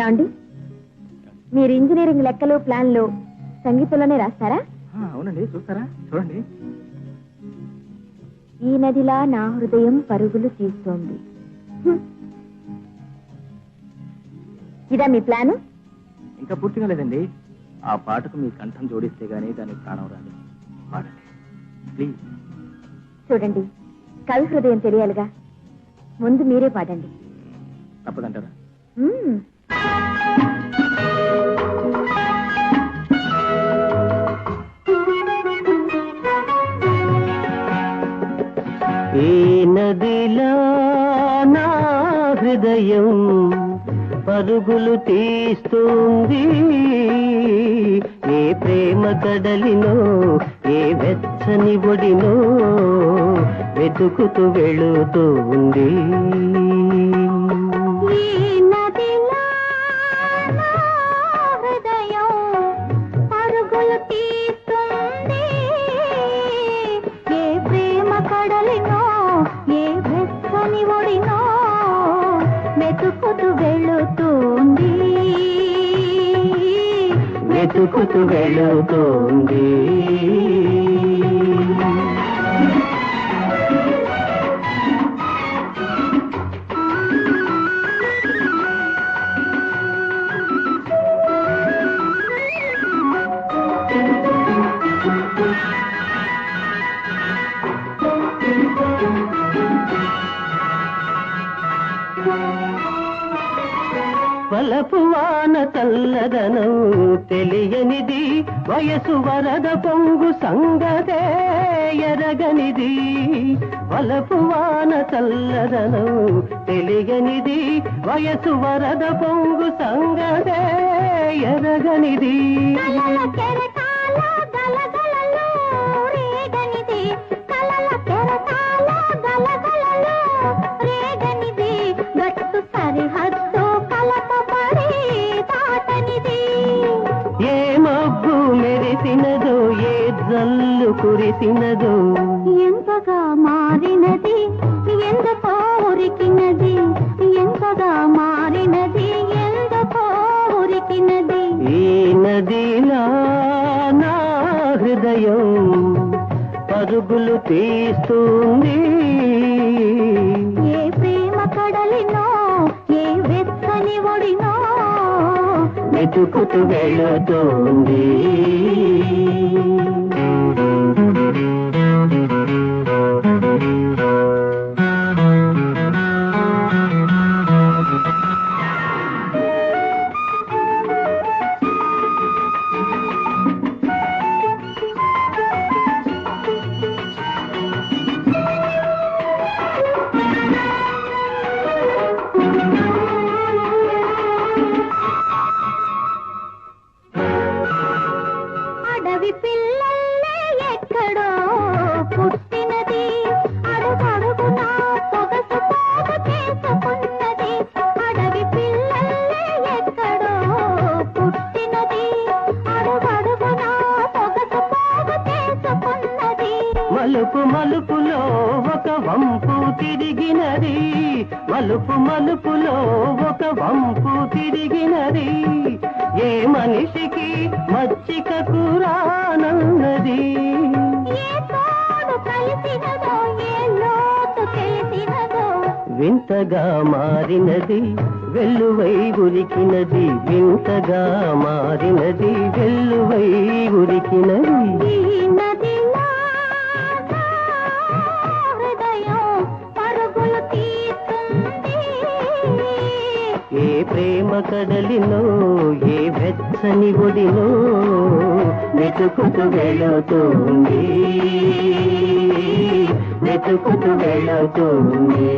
ఏమండి? మీరు ఇంజనీరింగ్ లెక్కలు ప్లాన్లు సంగీతంలోనే రాస్తారా? అవునండి చూస్తారా? చూడండి. ఈ నదిలా నా హృదయం పరుగులు తీస్తోంది. ఇదా మీ ప్లాను? ఇంకా పూర్తిగా లేదండి. ఆ పాటకు మీ కంఠం జోడిస్తే గానీ దానికి ప్రాణం రాదు. పాడండి. ప్లీజ్. చూడండి కవి హృదయం తెలియాలిగా. ముందు మీరే పాడండి. తప్పదంటారా. ఏ నదిలా నా హృదయం పరుగులు తీస్తుంది? ఏ ప్రేమ కడలినో ఏ వెచ్చని ఒడినో వెతుకుతూ వెళుతూ ఉంది. వెతుకుతూ వెళుతోంది. వలపు వాన చల్లదనం తెలియనిది వయసు వరద పొంగు సంగతే ఎరగనిది. వలపు వాన చల్లదనం తెలియనిది వయసు వరద పొంగు సంగతే ఎరగనిది. జల్లు కురిసినదో. ఎంతగా మారినది ఎందుకో ఉరికినది ఎంతగా మారినది ఎందుకో ఉరికినది. ఈ నదిలా నా హృదయం పరుగులు తీస్తుంది. ఏ ప్రేమ కడలినో ఏ వెచ్చని ఒడినో వెతుకుతూ వెళుతోంది మలుపులో ఒక వంపు తిరిగినది. మలుపు మలుపులో ఒక వంపు తిరిగినది. ఏ మనిషికి మచ్చిక కూరానన్నది వింతగా మారినది వెల్లువై ఉరికినది. వింతగా మారినది వెల్లువై ఉరికినది. ఏ ప్రేమ కడలినో ఏ వెచ్చని ఒడినో వెతుకుతూ వెళుతుంది వెతుకుతూ వెళుతుంది